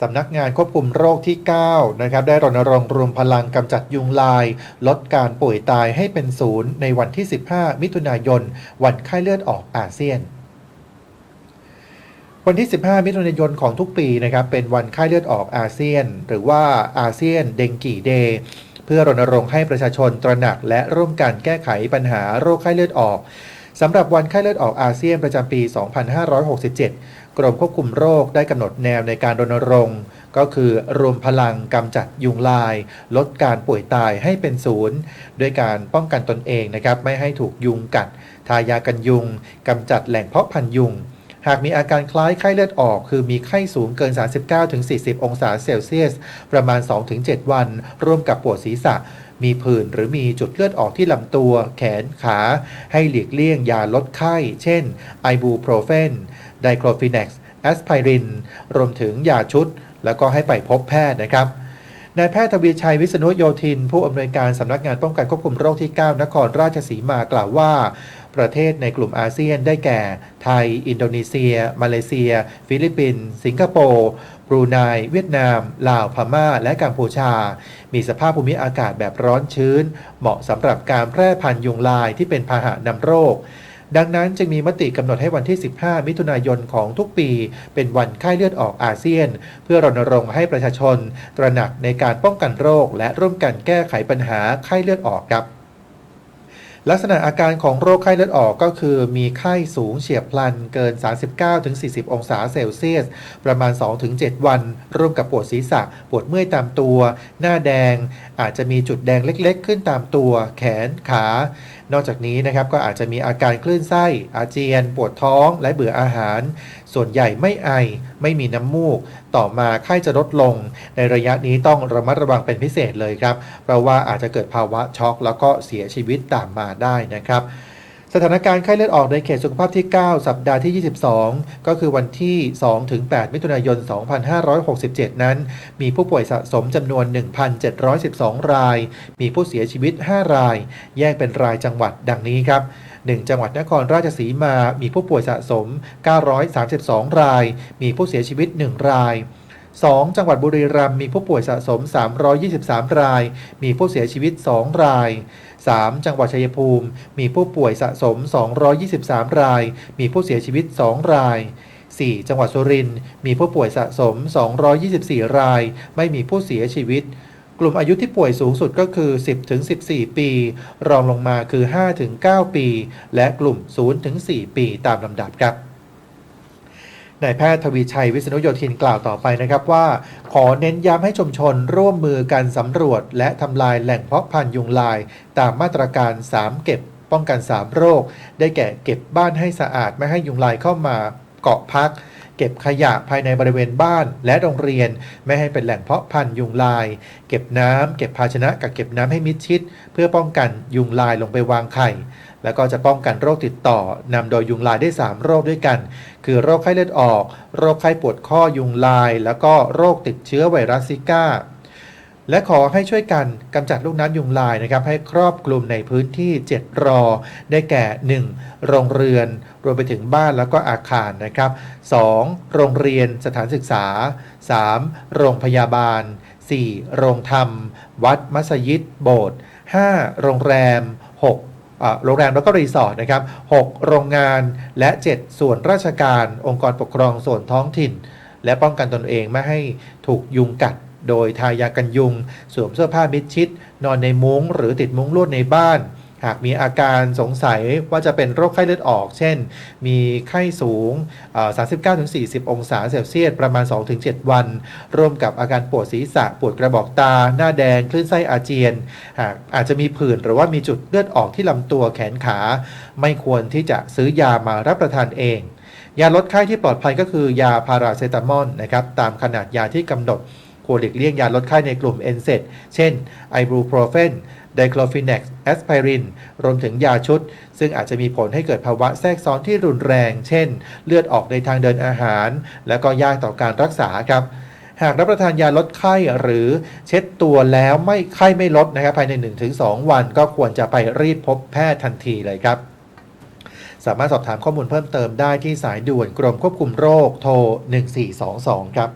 สำนักงานควบคุมโรคที่ 9 นะครับ ได้รณรงค์รวมพลังกำจัดยุงลาย ลดการป่วยตายให้เป็นศูนย์ในวันที่ 15 มิถุนายน วันไข้เลือดออกอาเซียน วันที่ 15 มิถุนายนของทุกปีนะครับ เป็นวันไข้เลือดออกอาเซียน หรือว่าอาเซียนเดงกีเดย์เพื่อรณรงค์ให้ประชาชนตระหนักและร่วมกันแก้ไขปัญหาโรคไข้เลือดออกสำหรับวันไข้เลือดออกอาเซียนประจำปี 2567 กรมควบคุมโรคได้กำหนดแนวในการรณรงค์ ก็คือรวมพลังกำจัดยุงลาย ลดการป่วยตายให้เป็นศูนย์ด้วยการป้องกันตนเองนะครับไม่ให้ถูกยุงกัด ทายากันยุงกำจัดแหล่งเพาะพันยุงหากมีอาการคล้ายไข้เลือดออก คือมีไข้สูงเกิน 39-40 องศาเซลเซียส ประมาณ 2-7 วัน ร่วมกับปวดศีรษะ มีผื่นหรือมีจุดเลือดออกที่ลำตัว แขนขา ให้หลีกเลี่ยงยาลดไข้ เช่น ไอบูโปรเฟน ไดโคลฟิน x กซ์แอสไพริน รวมถึงยาชุด แล้วก็ให้ไปพบแพทย์นะครับนายแพทย์ทวีชัยวิษณุโยธิน ผู้อำนวยการสำนักงานป้องกันควบคุมโรคที่ 9 นครราชสีมากล่าวว่า ประเทศในกลุ่มอาเซียนได้แก่ ไทย อินโดนีเซีย มาเลเซีย ฟิลิปปินส์ สิงคโปร์บรูไน เวียดนาม ลาว พม่า และกัมพูชา มีสภาพภูมิอากาศแบบร้อนชื้น เหมาะสำหรับการแพร่พันธุ์ยุงลายที่เป็นพาหะนำโรค ดังนั้นจึงมีมติกำหนดให้วันที่ 15 มิถุนายนของทุกปี เป็นวันไข้เลือดออกอาเซียน เพื่อรณรงค์ให้ประชาชน ตระหนักในการป้องกันโรค และร่วมกันแก้ไขปัญหาไข้เลือดออกครับ ลักษณะอาการของโรคไข้เลือดออกก็คือมีไข้สูงเฉียบพลันเกิน 39-40 องศาเซลเซียส ประมาณ 2-7 วัน ร่วมกับปวดศีรษะ ปวดเมื่อยตามตัว หน้าแดง อาจจะมีจุดแดงเล็กๆ ขึ้นตามตัว แขน ขา นอกจากนี้นะครับก็อาจจะมีอาการคลื่นไส้ อาเจียน ปวดท้อง และเบื่ออาหาร ส่วนใหญ่ไม่ไอ ไม่มีน้ำมูก ต่อมาไข้จะลดลง ในระยะนี้ต้องระมัดระวังเป็นพิเศษเลยครับ เพราะว่าอาจจะเกิดภาวะช็อก แล้วก็เสียชีวิตตามมาได้นะครับสถานการณ์ไข้เลือดออกในเขตสุขภาพที่ 9 สัปดาห์ที่ 22 ก็คือวันที่2-8มิถุนายน 2567 นั้น มีผู้ป่วยสะสมจำนวน 1,712 ราย มีผู้เสียชีวิต 5 ราย แยกเป็นรายจังหวัดดังนี้ครับ 1 จังหวัดนครราชสีมา มีผู้ป่วยสะสม 932 ราย มีผู้เสียชีวิต 1 ราย 2 จังหวัดบุรีรัมย์มีผู้ป่วยสะสม 323 ราย มีผู้เสียชีวิต 2 ราย 3 จังหวัดชัยภูมิ มีผู้ป่วยสะสม 223 ราย มีผู้เสียชีวิต 2 ราย 4 จังหวัดสุรินทร์มีผู้ป่วยสะสม 224 ราย ไม่มีผู้เสียชีวิต กลุ่มอายุที่ป่วยสูงสุดก็คือ 10-14 ปี รองลงมาคือ 5-9 ปี และกลุ่ม 0-4 ปีตามลำดับครับนายแพทย์ทวีชัยวิษณุโยธินกล่าวต่อไปนะครับว่า ขอเน้นย้ำให้ชุมชนร่วมมือกันสำรวจ และทำลายแหล่งเพาะพันธุ์ยุงลาย ตามมาตรการ 3 เก็บป้องกัน 3 โรค ได้แก่เก็บบ้านให้สะอาดไม่ให้ยุงลายเข้ามาเกาะพัก เก็บขยะภายในบริเวณบ้านและโรงเรียน ไม่ให้เป็นแหล่งเพาะพันธุ์ยุงลาย เก็บน้ำเก็บภาชนะกับเก็บน้ำให้มิดชิด เพื่อป้องกันยุงลายลงไปวางไข่ แล้วก็จะป้องกันโรคติดต่อนำโดยยุงลายได้ 3 โรคด้วยกัน คือโรคไข้เลือดออก โรคไข้ปวดข้อยุงลาย แล้วก็โรคติดเชื้อไวรัสซิก้า และขอให้ช่วยกันกำจัดลูกน้ำยุงลายนะครับให้ครอบคลุมในพื้นที่ 7 รอ ได้แก่ 1. โรงเรือน รวมไปถึงบ้านแล้วก็อาคารนะครับ 2. โรงเรียนสถานศึกษา 3. โรงพยาบาล 4. โรงธรรม วัดมัสยิด โบสถ์ 5. โรงแรม 6 โรงแรมแล้วก็รีสอร์ทนะครับ 6 โรงงานและ 7 ส่วนราชการ องค์กรปกครองส่วนท้องถิ่น และป้องกันตนเองไม่ให้ถูกยุงกัด โดยทายากันยุง สวมเสื้อผ้ามิดชิด นอนในมุ้ง หรือติดมุ้งลวดในบ้าน หากมีอาการสงสัยว่าจะเป็นโรคไข้เลือดออก เช่น มีไข้สูงอ่า39-40 องศาเซลเซียส ประมาณ 2-7 วัน ร่วมกับอาการปวดศีรษะ ปวดกระบอกตา หน้าแดง คลื่นไส้อาเจียน หากอาจจะมีผื่นหรือว่ามีจุดเลือดออกที่ลำตัวแขนขา ไม่ควรที่จะซื้อยามารับประทานเองยาลดไข้ที่ปลอดภัยก็คือยาพาราเซตามอลนะครับตามขนาดยาที่กำหนด ควรหลีกเลี่ยงยาลดไข้ในกลุ่ม NSAID เช่นไอบูโปรเฟนไดคลอฟิน x กซ์แอสไพริน รวมถึงยาชุด ซึ่งอาจจะมีผลให้เกิดภาวะแทรกซ้อนที่รุนแรง เช่น เลือดออกในทางเดินอาหาร และก็ยากต่อการรักษาครับหากรับประทานยาลดไข้หรือเช็ดตัวแล้วไม่ไข้ไม่ลดนะครับภายใน 1-2 วัน ก็ควรจะไปรีบพบแพทย์ทันทีเลยครับ สามารถสอบถามข้อมูลเพิ่มเติมได้ที่สายด่วนกรมควบคุมโรคโทร 1422 ครับ